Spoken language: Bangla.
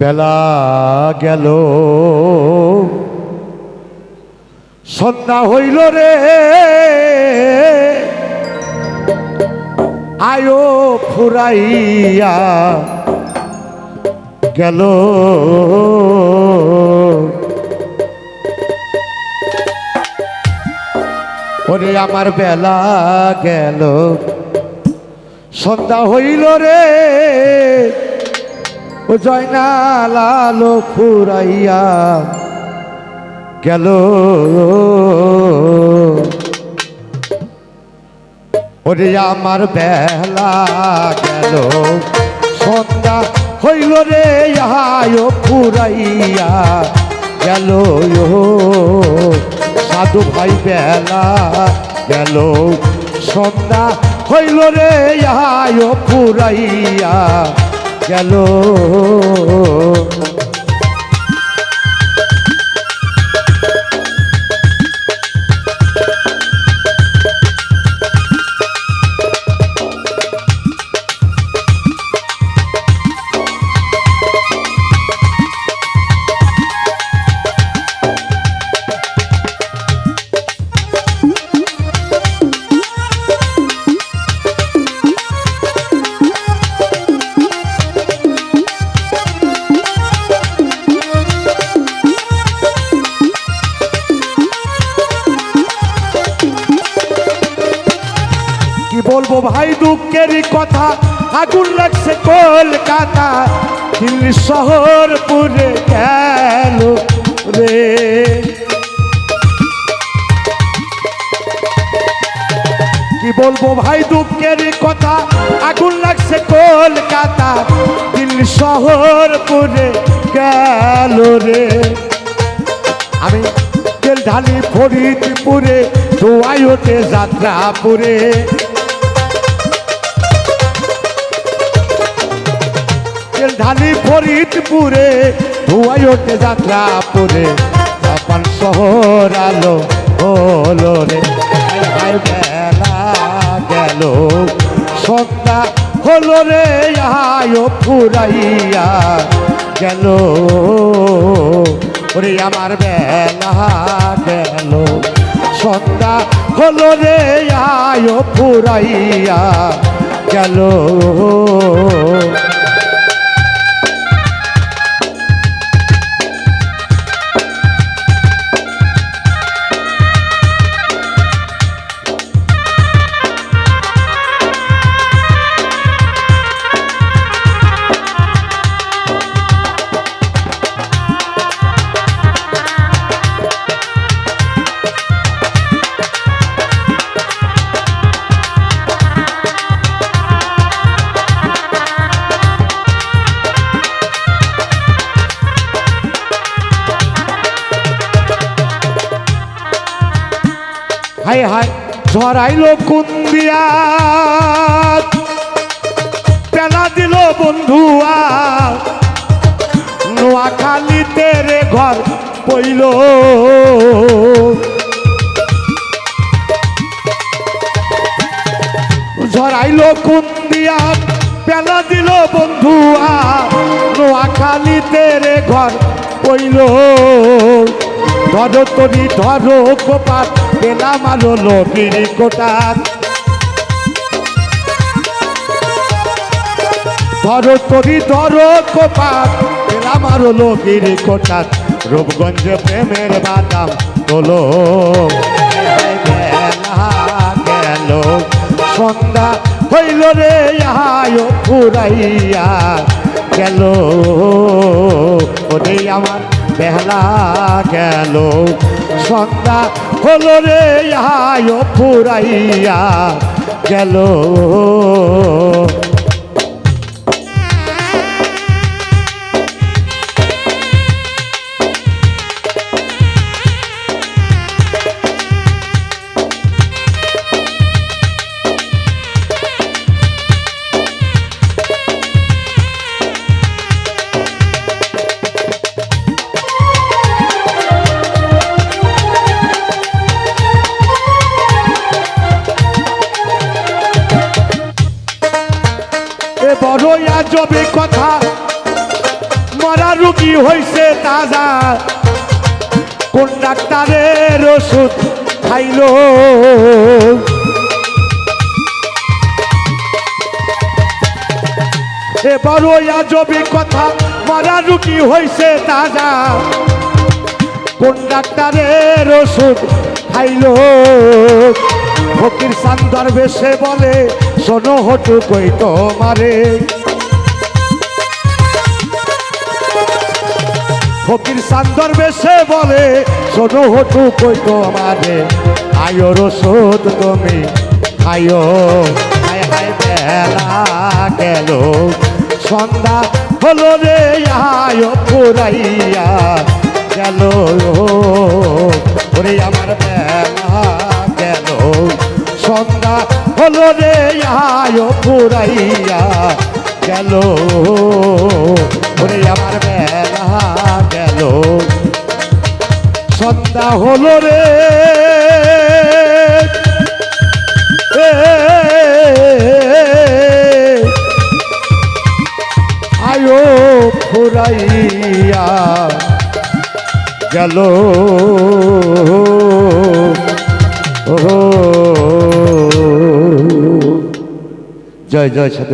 বেলা গেল। সন্ধ্যা হইল রে। আয়ো ফুরাইয়া গেল। ওরে আমার বেলা গেল। সন্ধ্যা হইল রে। ও জয়না লালো ফুরাইয়া গেল। ওরে আমার বেলা গেল। সন্ধ্যা হইল রে, আয় ফুরাইয়া গেল। সাধু ভাই বেলা গেল। সন্ধ্যা হইল রে, আয় ফুরাইয়া গেল। বলব ভাই দুঃখের কথা, আগুন লাগছে কলকাতা। দিল্লি শহর পুরে গেল রে? কি বলব ভাই দুঃখের কথা, আগুন লাগছে কলকাতা। দিল্লি শহর পুরে গেল রে? আমি তেল ঢালি ফরিদপুরে ধোয়াই ওঠে যাত্রাপুরে। ঢালি ফরিদপুরে ধোয়াই ওঠে যাত্রাপুরে। জাপান শহর আলো হলো রে। বেলা গেল সন্ধ্যা হলো রে, আয় ফুরাইয়া গেল। ওরে আমার বেলা গেল সন্ধ্যা হলো রে, আয় ফুরাইয়া গেল। হায় হায় ঝরাইলো কুন্দিয়া। পেলা দিল বন্ধুয়া। নোয়াখালীতে রে ঘর পইল। ঝরাইলো কুন্দিয়া, পেলা দিল বন্ধুয়া। নোয়াখালীতে রে ঘর পইল। ধরো তরি ধরো গোপাল পেলাম আলো নদীর কোটার। ধরো তরি ধরো গোপাল পেলাম আলো নদীর কোটার। রূপগঞ্জ প্রেমের বাদাম তোলো। গেল, সন্ধ্যা হইল রে আয় ফুরাইয়া গেল, ওরে আমার বেলা গেল। সন্ধ্যা হলো রে আয় পুরাইয়া গেল। আজবে কথা। মরা রুগী হইছে তাজা। কোন ডাক্তারের ওষুধ খাইলো? এ বড় আজবি কথা, মরা রুগী হইছে তাজা। কোন ডাক্তারের ওষুধ খাইলো? ফকির সান্দর বেশে বলে, শোনো হটু কই তোমারে। ফকির সান্দর বেশে বলে, শোনো হটু কই তোমারে আয়ো ওষুধ তুমি খাইও। হায় হায় বেলা গেল, সন্ধ্যা হলো রে, আয় পুরাইয়া গেল। ওরে আমার বেলা গেল, সন্ধ্যা হলো রে, আয় পুরাইয়া গেল। ওরে আমার বেলা সন্ধ্যা হলো রে। আয়ো ফুরাইয়া গেল। জয় জয় সাধু।